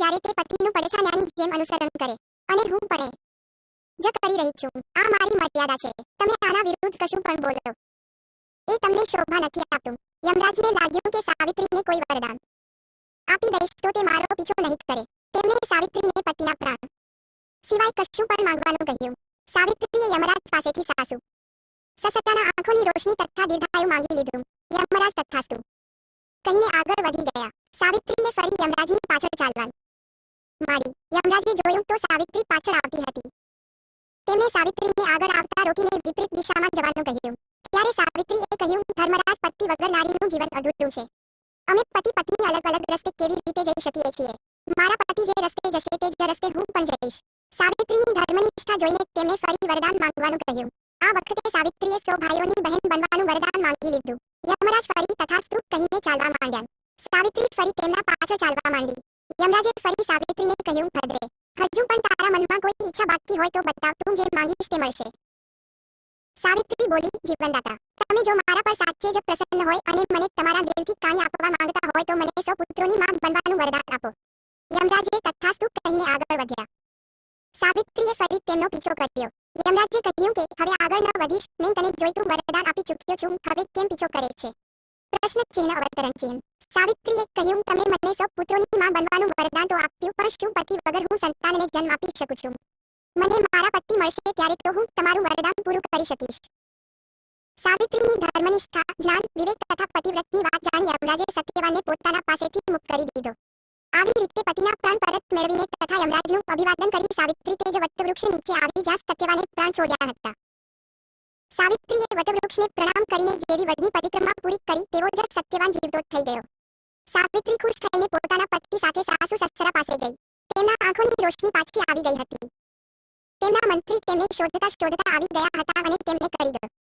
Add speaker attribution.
Speaker 1: જ્યારે તે પતિનું પડછાયાની જેમ અનુસરણ કરે અને હું પણ જ કરી રહી છું. આ મારી મર્યાદા છે. તમે આના વિરુદ્ધ કશું પણ બોલો. એ તમને શોભા નથી આપતું. યમરાજને લાગ્યું કે સાવિત્રીને કોઈ વરદાન આપી દઈશ તો તે મારો પીછો નહીં કરે. તેમણે સાવિત્રીને પતિના પ્રાણ સિવાય કશું પણ માંગવાનું કહ્યું. સાવિત્રીએ યમરાજ પાસેથી સાસુ સસતાના આંખોની રોશની તથા દીર્ઘાયુ માંગી લીધું. યમરાજ તથાસ્તુ કહીને આગળ વધી ગયા. સાવિત્રીએ ફરી યમરાજની પાછળ ચાલવાનું માંડી યમરાજે જોયું તો સાવિત્રી પાછળ આવતી હતી. તેમણે સાવિત્રીને આગળ આવતા રોકીને વિપરીત દિશામાં જવાનું કહ્યું. ત્યારે સાવિત્રીએ કહ્યું, ધર્મરાજ પતિ વગર નારીનું જીવન અધૂરું છે. અમે પતિ પત્ની અલગ અલગ રસ્તે કેવી રીતે જઈ શકીએ છીએ? મારા પતિ જે રસ્તે જશે તે જ રસ્તે હું પણ જઈશ. સાવિત્રીની ધર્મનિષ્ઠા જોઈને તેમણે ફરી વરદાન માંગવાનું કહ્યું. આ વખતે સાવિત્રીએ સો ભાઈઓની બહેન બનવાનું વરદાન માંગી લીધું. યમરાજ ફરી તથાસ્તુ કહીને ચાલવા માંડ્યા. સાવિત્રી ફરી તેમના પાછળ ચાલવા માંડી. યમરાજે ફરી સાવિત્રીને કહ્યું, ભદ્રે, હજુ પણ તારા મનમાં કોઈ ઈચ્છા બાકી હોય તો બતાવ, તું જે માંગીશ તે મળશે. સાવિત્રી બોલી, જીવનદાતા, તમે જો મારા પર સાચે જ પ્રસન્ન હોય અને મને તમારા દિલથી કાંઈ આપવા માંગતા હોય તો મને સૌ પુત્રોની માં બનવાનું વરદાન આપો. યમરાજે તથાસ્તુ કહીને આગળ વધ્યા. સાવિત્રીએ ફરી તેમનો પીછો કર્યો યમરાજે કહ્યું કે, હવે આગળ ન વધીશ, મેં તને જોઈતું વરદાન આપી ચૂક્યો છું, હવે કેમ પીછો કરે છે? પ્રશ્ન ચિહ્ન અવતરણ ચિહ્ન. સાવિત્રીએ કહ્યું તમે મને સો પુત્રોની માં બનવાનું વરદાન તો આપ્યું પણ શું પતિ વગર હું સંતાનને જન્મ આપી શકું છું. મને મારા પતિ મળશે ત્યારે તો હું તમારું વરદાન પૂરું કરી શકીશ. સાવિત્રીની ધર્મનિષ્ઠા, જ્ઞાન, વિવેક તથા પતિવ્રતની વાત જાણી યમરાજે સત્યવાનને પોતાના પાસેથી મુક્ત કરી દીધો. આવી રીતે પતિના પ્રાણ પરત મેળવીને તથા યમરાજનું અભિવાદન કરી સાવિત્રી તે જ વટવૃક્ષ નીચે આવી જ્યાં સત્યવાને પ્રાણ છોડ્યા હતા. સાવિત્રીએ વટવૃક્ષને પ્રણામ કરીને જેવી વડની પરિક્રમા પૂરી કરી, તેવો જ સત્યવાન જીવતો થઈ ગયો. સાવિત્રી ખુશ થઈને પોતાના પતિ સાથે સાસુ સસરા પાસે ગઈ. તેમના આંખોની રોશની પાછી આવી ગઈ હતી. તેમના મંત્રી તેમને શોધતા શોધતા આવી ગયા હતા અને તેમને કરી ગયો